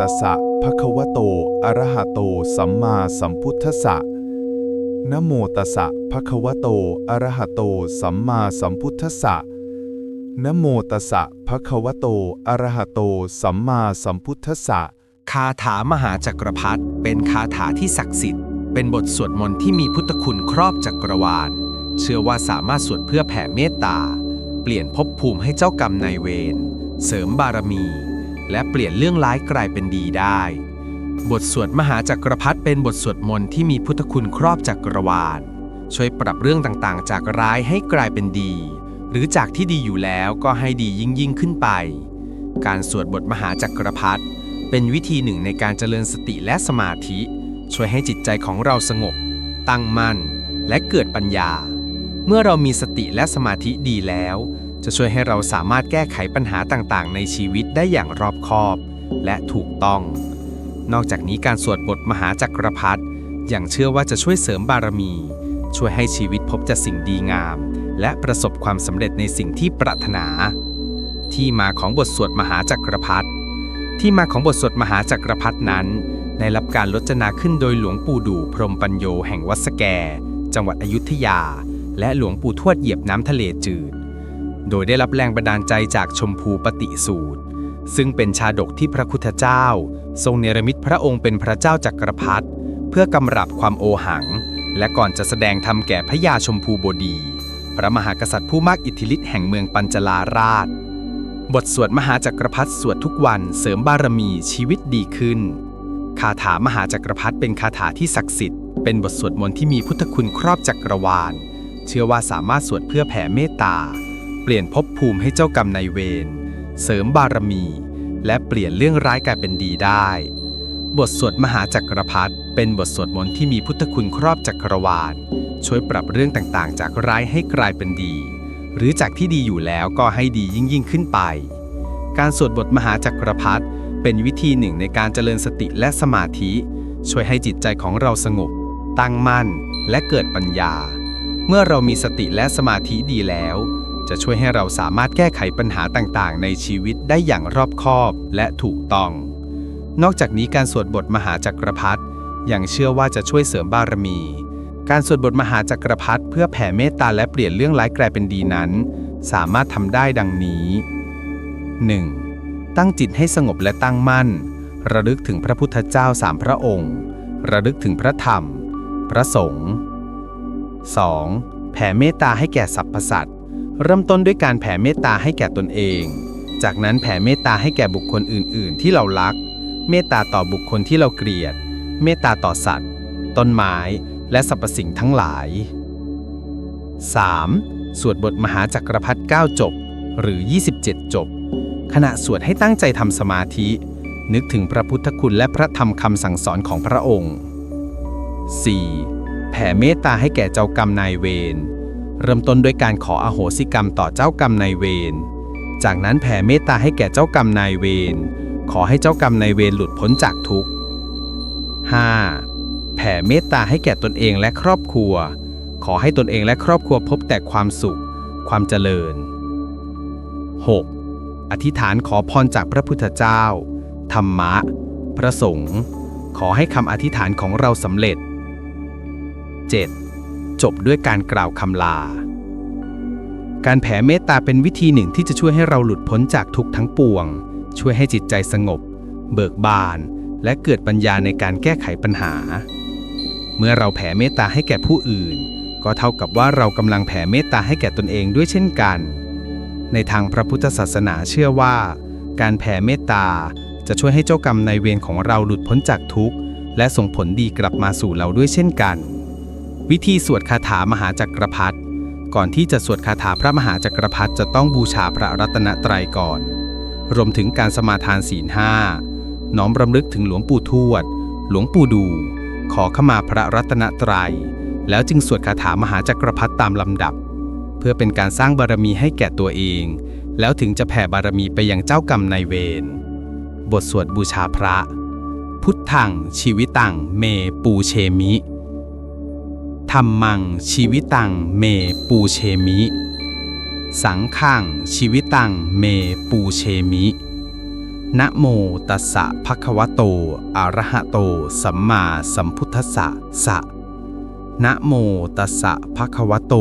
ตัสสะภะคะวะโต อะระหะโต สัมมาสัมพุทธัสสะนะโมตัสสะภะคะวะโต อะระหะโต สัมมาสัมพุทธัสสะนะโมตัสสะภะคะวะโต อะระหะโต สัมมาสัมพุทธัสสะคาถามหาจักรพรรดิเป็นคาถาที่ศักดิ์สิทธิ์ เป็นบทสวดมนต์ที่มีพุทธคุณครอบจักรวาล เชื่อว่าสามารถสวดเพื่อแผ่เมตตา เปลี่ยนภพภูมิให้เจ้ากรรมนายเวร เสริมบารมี และเปลี่ยนเรื่องร้ายกลายเป็นดีได้ บทสวดมหาจักรพรรดิเป็นบทสวดมนต์ที่มีพุทธคุณครอบจักรวาล ช่วยปรับเรื่องต่างๆ จากร้ายให้กลายเป็นดี หรือจากที่ดีอยู่แล้วก็ให้ดียิ่งยิ่งๆขึ้นไป การสวดบทมหาจักรพรรดิเป็นวิธีหนึ่งในการเจริญสติและสมาธิ ช่วยให้จิตใจของเราสงบ ตั้งมั่น และเกิดปัญญา เมื่อเรามีสติและสมาธิดีแล้ว จะช่วยให้เราสามารถแก้ไขปัญหาต่างๆ ในชีวิตได้อย่างรอบคอบ และถูกต้อง นอกจากนี้การสวดบทมหาจักรพรรดิยังเชื่อว่าจะช่วยเสริมบารมี ช่วยให้ชีวิตพบแต่สิ่งดีงาม และประสบความสำเร็จในสิ่งที่ปรารถนา ที่มาของบทสวดมหาจักรพรรดิที่มาของบทสวดมหาจักรพรรดินั้น ได้รับการรจนาขึ้นโดยหลวงปู่ดูพรหมปัญโยแห่งวัดสแก จังหวัดอยุธยา และหลวงปู่ทวดเหยียบน้ำทะเลจืด โดยได้รับแรงบันดาลใจจากชมพูปฏิสูตร ซึ่งเป็นชาดกที่พระพุทธเจ้า ทรงเนรมิตพระองค์เป็นพระเจ้าจักรพรรดิเพื่อกำรับความโอหัง และก่อนจะแสดงธรรมแก่พระยาชมพูบดี พระมหากษัตริย์ผู้มากอิทธิฤทธิ์แห่งเมืองปัญจลาราช บทสวดมหาจักรพรรดิสวดทุกวันเสริมบารมีชีวิตดีขึ้น คาถามหาจักรพรรดิเป็นคาถาที่ศักดิ์สิทธิ์เป็นบทสวดมนต์ที่มีพุทธคุณครอบจักรวาล เชื่อว่าสามารถสวดเพื่อแผ่เมตตา ปลี่ยนภพภูมิให้เจ้ากรรมนายเวร เสริมบารมี และเปลี่ยนเรื่องร้ายกลายเป็นดีได้ บทสวดมหาจักรพรรดิเป็นบทสวดมนต์ที่มีพุทธคุณครอบจักรวาล ช่วยปรับเรื่องต่างๆ จากร้ายให้กลายเป็นดี หรือจากที่ดีอยู่แล้วก็ให้ดียิ่งยิ่งๆขึ้นไป การสวดบทมหาจักรพรรดิเป็นวิธีหนึ่งในการเจริญสติและสมาธิ ช่วยให้จิตใจของเราสงบ ตั้งมั่น และเกิดปัญญา เมื่อเรามีสติและสมาธิดีแล้ว จะช่วยให้เราสามารถแก้ไขปัญหาต่างๆ ในชีวิตได้อย่างรอบคอบและถูกต้อง นอกจากนี้การสวดบทมหาจักรพรรดิยังเชื่อว่าจะช่วยเสริมบารมี การสวดบทมหาจักรพรรดิเพื่อแผ่เมตตาและเปลี่ยนเรื่องร้ายกลายเป็นดีนั้น สามารถทำได้ดังนี้ 1. ตั้งจิตให้สงบและตั้งมั่น ระลึกถึงพระพุทธเจ้าสามพระองค์ ระลึกถึงพระธรรม พระสงฆ์ 2. แผ่เมตตาให้แก่สรรพสัตว์ เริ่มต้นด้วยการแผ่เมตตาให้แก่ตนเอง จากนั้นแผ่เมตตาให้แก่บุคคลอื่น ๆ ที่เรารัก เมตตาต่อบุคคลที่เราเกลียด เมตตาต่อสัตว์ ต้นไม้ และสรรพสิ่งทั้งหลาย 3. สวดบทมหาจักรพรรดิ9จบ หรือ 27 จบ ขณะสวดให้ตั้งใจทำสมาธิ นึกถึงพระพุทธคุณและพระธรรมคำสั่งสอนของพระองค์ 4. แผ่เมตตาให้แก่เจ้ากรรมนายเวร เริ่มต้นด้วยการขออโหสิกรรมต่อเจ้ากรรมนายเวร จากนั้นแผ่เมตตาให้แก่เจ้ากรรมนายเวร ขอให้เจ้ากรรมนายเวรหลุดพ้นจากทุกข์ 5. แผ่เมตตาให้แก่ตนเองและครอบครัว ขอให้ตนเองและครอบครัวพบแต่ความสุข ความเจริญ 6. อธิษฐานขอพรจากพระพุทธเจ้า ธรรมะ พระสงฆ์ ขอให้คำอธิษฐานของเราสำเร็จ 7. จบด้วยการกล่าวคำลา การแผ่เมตตาเป็นวิธีหนึ่งที่จะช่วยให้เราหลุดพ้นจากทุกข์ทั้งปวง ช่วยให้จิตใจสงบ เบิกบาน และเกิดปัญญาในการแก้ไขปัญหา เมื่อเราแผ่เมตตาให้แก่ผู้อื่น ก็เท่ากับว่าเรากำลังแผ่เมตตาให้แก่ตนเองด้วยเช่นกัน ในทางพระพุทธศาสนาเชื่อว่า การแผ่เมตตาจะช่วยให้เจ้ากรรมนายเวรของเราหลุดพ้นจากทุกข์และส่งผลดีกลับมาสู่เราด้วยเช่นกัน วิธีสวดคาถามหาจักรพรรดิก่อนที่จะสวดคาถาพระมหาจักรพรรดิจะต้องบูชาพระรัตนตรัยก่อน รวมถึงการสมาทานศีลห้าน้อมรำลึกถึงหลวงปู่ทวด หลวงปู่ดู ขอขมาพระรัตนตรัย แล้วจึงสวดคาถามหาจักรพรรดิตามลำดับ เพื่อเป็นการสร้างบารมีให้แก่ตัวเอง แล้วถึงจะแผ่บารมีไปยังเจ้ากรรมนายเวร บทสวดบูชาพระ พุทธังชีวิตังเมปูเชมิ ธรรมังชีวิตังเมปูเชมิ สังขังชีวิตังเมปูเชมิ นะโมตัสสะภะคะวะโต อะระหะโต สัมมาสัมพุทธัสสะสะนะโมตัสสะภะคะวะโต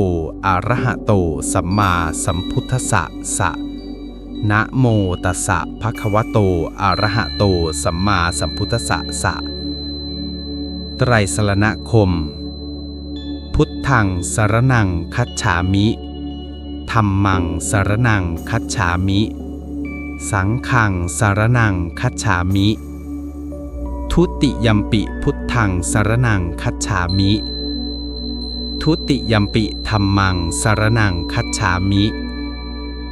อะระหะโต สัมมาสัมพุทธัสสะสะนะโมตัสสะภะคะวะโต อะระหะโต สัมมาสัมพุทธัสสะสะไตรสรณคม พุทธังสารนังคัจฉามิธัมมังสารนังคัจฉามิ สังฆังสารนังคัจฉามิ ทุติยัมปิพุทธังสารนังคัจฉามิ ทุติยัมปิธรรมังสารนังคัจฉามิ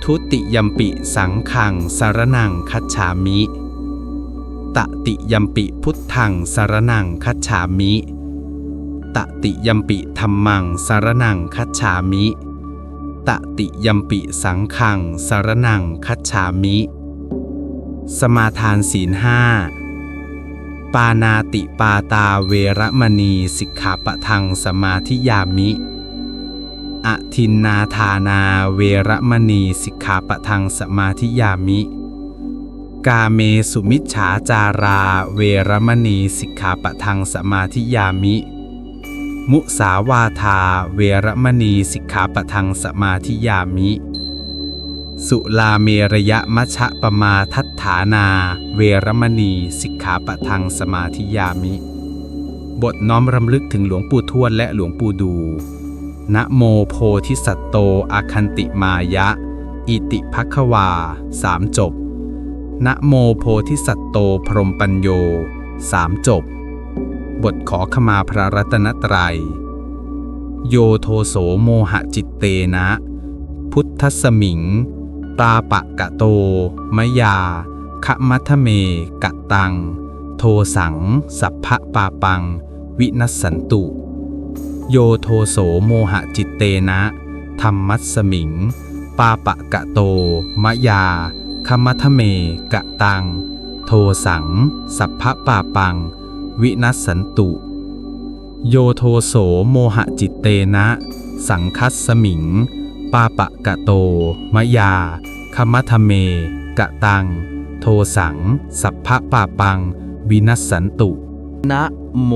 ทุติยัมปิสังฆังสารนังคัจฉามิ ตติยัมปิพุทธังสารนังคัจฉามิ ตติยัมปิธรรมังสารนังคัจฉามิ ตติยัมปิสังขังสารนังคัจฉามิ สมาทานศีลห้าปานาติปาตาเวรมณีสิกขาปะทังสมาธิยามิอทินนาธานาเวรมณีสิกขาปะทังสมาธิยามิ กาเมสุมิจฉาจาราเวรมณีสิกขาปะทังสมาธิยามิ มุสาวาทาเวรมณีสิกขาปะทังสมาธิยามิ สุลาเมระยะมัชะปมาทัฏฐานา เวรมณีสิกขาปะทังสมาธิยามิ บทน้อมรำลึกถึงหลวงปู่ทวดและหลวงปู่ดู นะโมโพธิสัตโตอาคันติมายะ อิติภัควาสามจบ นะโมโพธิสัตโตพรมปัญโยสามจบ บทขอขมาพระรัตนตรัย โยโทโสโมหะจิตเตนะ พุทธสมิง ตาปะกะโต มยาขมัทเมกะตัง โทสัง สัพพะปาปัง วินัสสันตุ โยโทโสโมหะจิตเตนะ ธรรมัสสมิง ปาปะกะโต มยาขมัทเมกะตัง โทสัง สัพพะปาปัง วินัสสันตุ โยโทโสโมหจิตเตนะ สังคัสสมิง ปาปะกะโต มยา คมัทเม กะตัง โทสัง สัพพะปาปัง วินัสสันตุ นะโม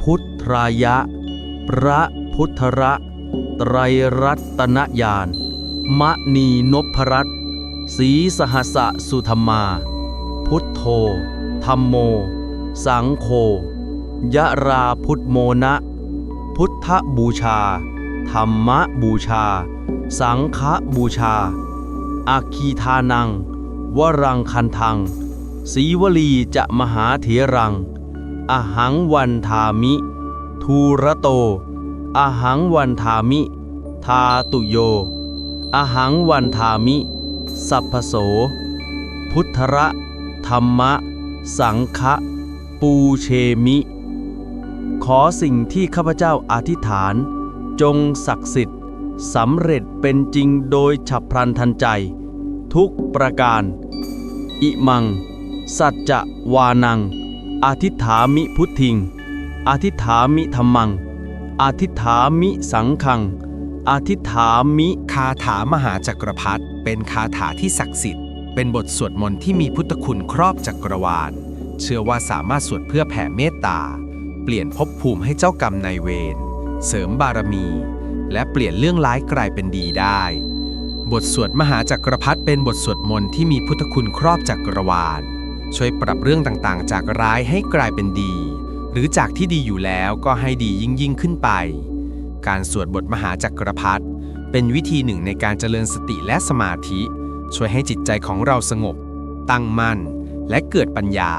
พุทธายะ พระพุทธระไตรรัตนญาณมณีนพรัตน์ศรีสหสะสุธรรมา พุทโธธรรมโม สังโฆยะราพุทธโมนะ พุทธบูชา ธรรมบูชา สังฆบูชา อาคีทานัง วรังคันทัง สีวลีจะมหาเถรัง อหังวันทามิ ทูระโต อหังวันทามิ ทาตุโย อหังวันทามิ สัพพโส พุทธะธรรมะ สังฆะ ปูเชมิ ขอสิ่งที่ข้าพเจ้าอธิษฐาน จงศักดิ์สิทธิ์สำเร็จเป็นจริงโดยฉับพลันทันใจ ทุกประการ อิมัง สัจจะวานัง อธิษฐามิพุทธิง อธิษฐามิธรรมัง อธิษฐามิสังขัง อธิษฐามิคาถามหาจักรพรรดิเป็นคาถาที่ศักดิ์สิทธิ์ เป็นบทสวดมนต์ที่มีพุทธคุณครอบจักรวาล เชื่อว่าสามารถสวดเพื่อแผ่เมตตา เปลี่ยนภพภูมิให้เจ้ากรรมนายเวร เสริมบารมี และเปลี่ยนเรื่องร้ายกลายเป็นดีได้ บทสวดมหาจักรพรรดิเป็นบทสวดมนต์ที่มีพุทธคุณครอบจักรวาล ช่วยปรับเรื่องต่างๆ จากร้ายให้กลายเป็นดี หรือจากที่ดีอยู่แล้วก็ให้ดียิ่งยิ่งขึ้นไป การสวดบทมหาจักรพรรดิเป็นวิธีหนึ่งในการเจริญสติและสมาธิ ช่วยให้จิตใจของเราสงบ ตั้งมั่นและเกิดปัญญา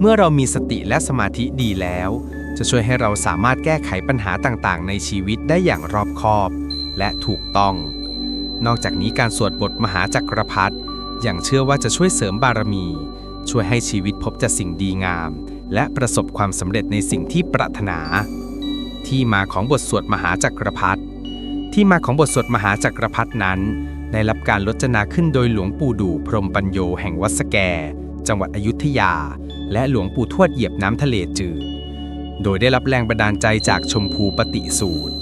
เมื่อเรามีสติและสมาธิดีแล้ว จะช่วยให้เราสามารถแก้ไขปัญหาต่างๆ ในชีวิตได้อย่างรอบคอบ และถูกต้อง นอกจากนี้การสวดบทมหาจักรพรรดิยังเชื่อว่าจะช่วยเสริมบารมี ช่วยให้ชีวิตพบแต่สิ่งดีงาม และประสบความสำเร็จในสิ่งที่ปรารถนา ที่มาของบทสวดมหาจักรพรรดิที่มาของบทสวดมหาจักรพรรดินั้น ได้รับการรจนาขึ้นโดยหลวงปู่ดูพรมปัญโยแห่งวัดสแก จังหวัดอยุธยา และหลวงปู่ทวดเหยียบน้ำทะเลจืด โดยได้รับแรงบันดาลใจจากชมพูปฏิสูตร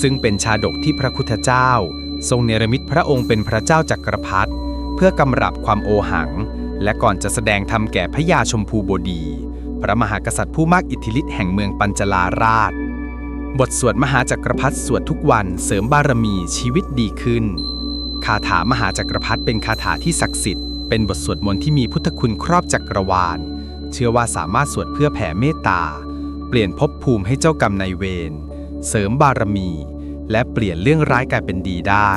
ซึ่งเป็นชาดกที่พระพุทธเจ้า ทรงเนรมิตพระองค์เป็นพระเจ้าจักรพรรดิเพื่อกำรับความโอหัง และก่อนจะแสดงธรรมแก่พระยาชมพูบดี พระมหากษัตริย์ผู้มากอิทธิฤทธิ์แห่งเมืองปัญจลาราช บทสวดมหาจักรพรรดิสวดทุกวันเสริมบารมีชีวิตดีขึ้น คาถามหาจักรพรรดิเป็นคาถาที่ศักดิ์สิทธิ์เป็นบทสวดมนต์ที่มีพุทธคุณครอบจักรวาล เชื่อว่าสามารถสวดเพื่อแผ่เมตตา เปลี่ยนภพภูมิให้เจ้ากรรมนายเวร เสริมบารมี และเปลี่ยนเรื่องร้ายกลายเป็นดีได้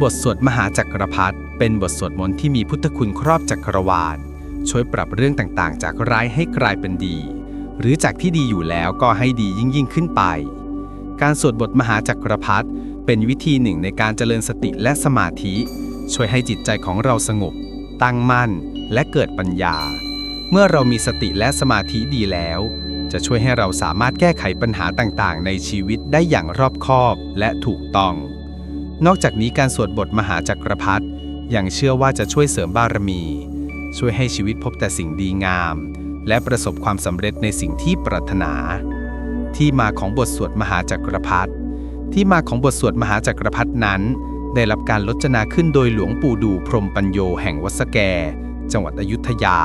บทสวดมหาจักรพรรดิเป็นบทสวดมนต์ที่มีพุทธคุณครอบจักรวาล ช่วยปรับเรื่องต่างๆ จากร้ายให้กลายเป็นดี หรือจากที่ดีอยู่แล้วก็ให้ดียิ่งยิ่งๆขึ้นไป การสวดบทมหาจักรพรรดิเป็นวิธีหนึ่งในการเจริญสติและสมาธิ ช่วยให้จิตใจของเราสงบ ตั้งมั่น และเกิดปัญญา เมื่อเรามีสติและสมาธิดีแล้ว จะช่วยให้เราสามารถแก้ไขปัญหาต่างๆ ในชีวิตได้อย่างรอบคอบและถูกต้อง นอกจากนี้การสวดบทมหาจักรพรรดิยังเชื่อว่าจะช่วยเสริมบารมี ช่วยให้ชีวิตพบแต่สิ่งดีงาม และประสบความสำเร็จในสิ่งที่ปรารถนา ที่มาของบทสวดมหาจักรพรรดิที่มาของบทสวดมหาจักรพรรดินั้น ได้รับการลดจนาขึ้นโดยหลวงปู่ดูพรหมปัญโยแห่งวัดสแก จังหวัดอยุธยา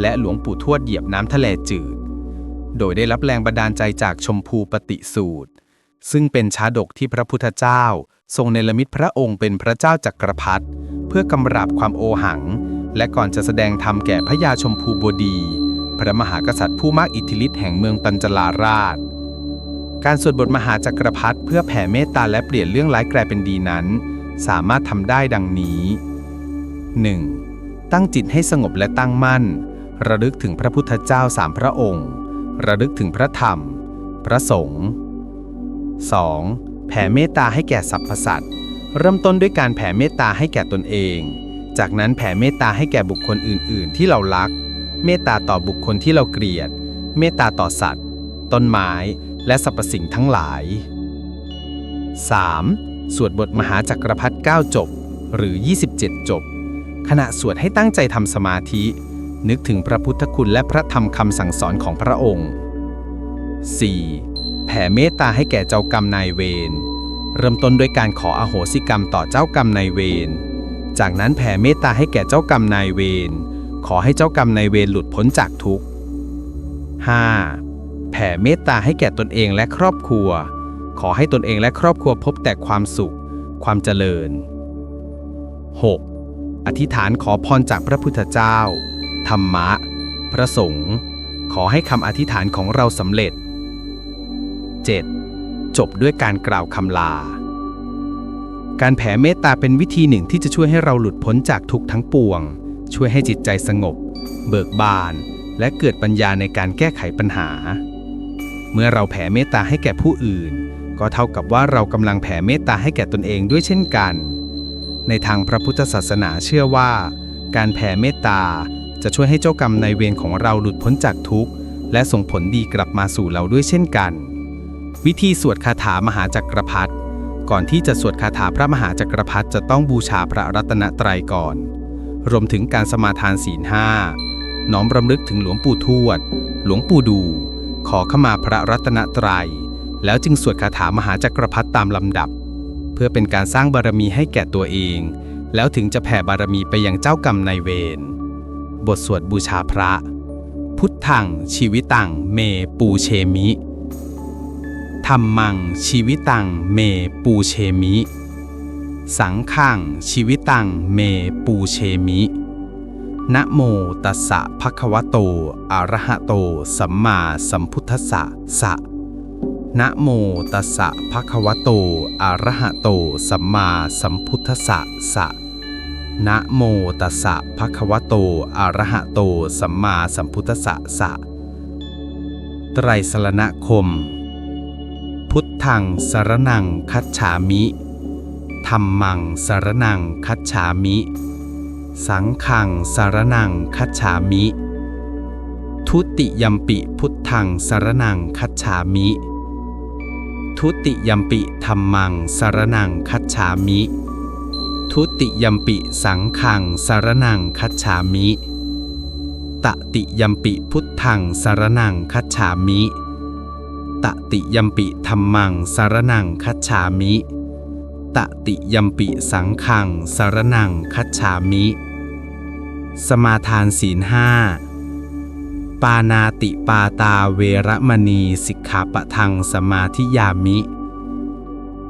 และหลวงปู่ทวดเหยียบน้ำทะเลจืด โดยได้รับแรงบันดาลใจจากชมพูปฏิสูตร ซึ่งเป็นชาดกที่พระพุทธเจ้า ทรงเนรมิตพระองค์เป็นพระเจ้าจักรพรรดิเพื่อกำราบความโอหัง และก่อนจะแสดงธรรมแก่พระยาชมพูบดี พระมหากษัตริย์ผู้มากอิทธิฤทธิ์แห่งเมืองปัญจลาราช การสวดบทมหาจักรพรรดิเพื่อแผ่เมตตาและเปลี่ยนเรื่องร้ายกลายเป็นดีนั้น สามารถทำได้ดังนี้ 1. ตั้งจิตให้สงบและตั้งมั่น ระลึกถึงพระพุทธเจ้าสามพระองค์ ระลึกถึงพระธรรม พระสงฆ์ 2. แผ่เมตตาให้แก่สรรพสัตว์เริ่มต้นด้วยการแผ่เมตตาให้แก่ตนเอง จากนั้นแผ่เมตตาให้แก่บุคคลอื่น ๆ ที่เรารัก เมตตาต่อบุคคลที่เราเกลียด เมตตาต่อสัตว์ ต้นไม้ และสรรพสิ่งทั้งหลาย 3. สวดบทมหาจักรพรรดิ9จบ หรือ 27 จบ ขณะสวดให้ตั้งใจทำสมาธิ นึกถึงพระพุทธคุณและพระธรรมคำสั่งสอนของพระองค์ 4. แผ่เมตตาให้แก่เจ้ากรรมนายเวร เริ่มต้นด้วยการขออโหสิกรรมต่อเจ้ากรรมนายเวร จากนั้นแผ่เมตตาให้แก่เจ้ากรรมนายเวร ขอให้เจ้ากรรมนายเวรหลุดพ้นจากทุกข์ 5. แผ่เมตตาให้แก่ตนเองและครอบครัว ขอให้ตนเองและครอบครัวพบแต่ความสุข ความเจริญ 6. อธิษฐานขอพรจากพระพุทธเจ้า ธรรมะ พระสงฆ์ขอให้คำอธิษฐานของเราสำเร็จ 7. จบด้วยการกล่าวคำลา การแผ่เมตตาเป็นวิธีหนึ่งที่จะช่วยให้เราหลุดพ้นจากทุกทั้งปวง ช่วยให้จิตใจสงบ เบิกบาน และเกิดปัญญาในการแก้ไขปัญหา เมื่อเราแผ่เมตตาให้แก่ผู้อื่น ก็เท่ากับว่าเรากำลังแผ่เมตตาให้แก่ตนเองด้วยเช่นกัน ในทางพระพุทธศาสนาเชื่อว่า การแผ่เมตตา จะช่วยให้เจ้ากรรมนายเวรของเราหลุดพ้นจากทุกข์ และส่งผลดีกลับมาสู่เราด้วยเช่นกัน วิธีสวดคาถามหาจักรพรรดิก่อนที่จะสวดคาถาพระมหาจักรพรรดิจะต้องบูชาพระรัตนตรัยก่อน รวมถึงการสมาทานศีลห้าน้อมรำลึกถึงหลวงปู่ทวด หลวงปู่ดู ขอขมาพระรัตนตรัย แล้วจึงสวดคาถามหาจักรพรรดิตามลำดับ เพื่อเป็นการสร้างบารมีให้แก่ตัวเอง แล้วถึงจะแผ่บารมีไปยังเจ้ากรรมนายเวร บทสวดบูชาพระ พุทธังชีวิตังเมปูเชมิธรรมังชีวิตังเมปูเชมิ สังฆังชีวิตังเมปูเชมินะโมตัสสะภะคะวะโต อะระหะโต สัมมาสัมพุทธัสสะสะนะโมตัสสะภะคะวะโต อะระหะโต สัมมาสัมพุทธัสสะสะ นะโมตัสสะภะคะวะโต อะระหะโต สัมมาสัมพุทธัสสะสะ ไตรสรณคม พุทธังสรนังคัจฉามิ ธรรมังสรนังคัจฉามิ สังฆังสารนังคัจฉามิ ทุติยัมปิพุทธังสารนังคัจฉามิ ทุติยัมปิธรรมังสารนังคัจฉามิ ทุติยมปิสังฆังสารนังคัจฉามิ ตติยมปิพุทธังสารนังคัจฉามิ ตติยมปิธรรมังสารนังคัจฉามิ ตติยมปิสังฆังสารนังคัจฉามิ สมาทานศีลห้าปานาติปาตาเวรมณีสิกขาปะทังสมาธิยามิ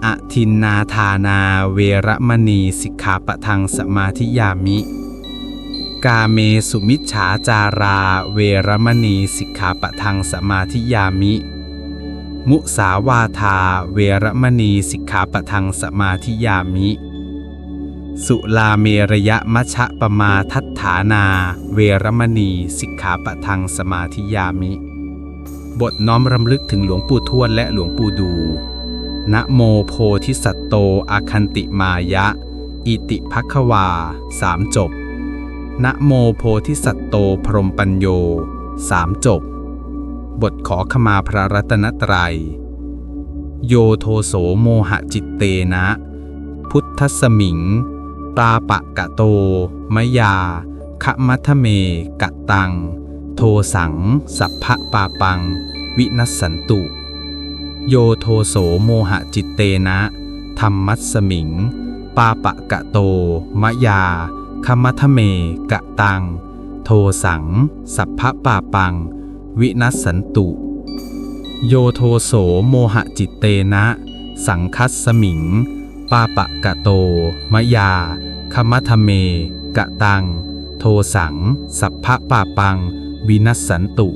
อทินนาทานาเวระมณีสิกขาปะทังสมาธิยามิ กาเมสุมิจฉาจาราเวระมณีสิกขาปะทังสมาธิยามิ มุสาวาทาเวระมณีสิกขาปะทังสมาธิยามิ สุลาเมระยะมัชะปมาทัฏฐานา เวรมณีสิกขาปะทังสมาธิยามิ บทน้อมรำลึกถึงหลวงปู่ทวดและหลวงปู่ดู นะโมโพธิสัตโตอาคันติมายะ อิติภัควาสามจบ นะโมโพธิสัตโตพรหมปัญโยสามจบ บทขอขมาพระรัตนตรัย โยโทโสโมหะจิตเตนะ พุทธสมิง ตาปะกะโตมะยาขะมัทเมกะตัง โทสัง สัพพะปาปัง วินัสสันตุ โยโทโสโมหจิตเตนะ ธรรมัสสมิง ปาปะกะโต มะยาขะมัทเม กะตัง โทสัง สัพพะปาปัง วินัสสันตุ โยโทโสโมหจิตเตนะ สังคัสสมิง ปาปะกะโต มะยาคมัทเม กะตัง โทสัง สัพพะปาปัง วินัสสันตุ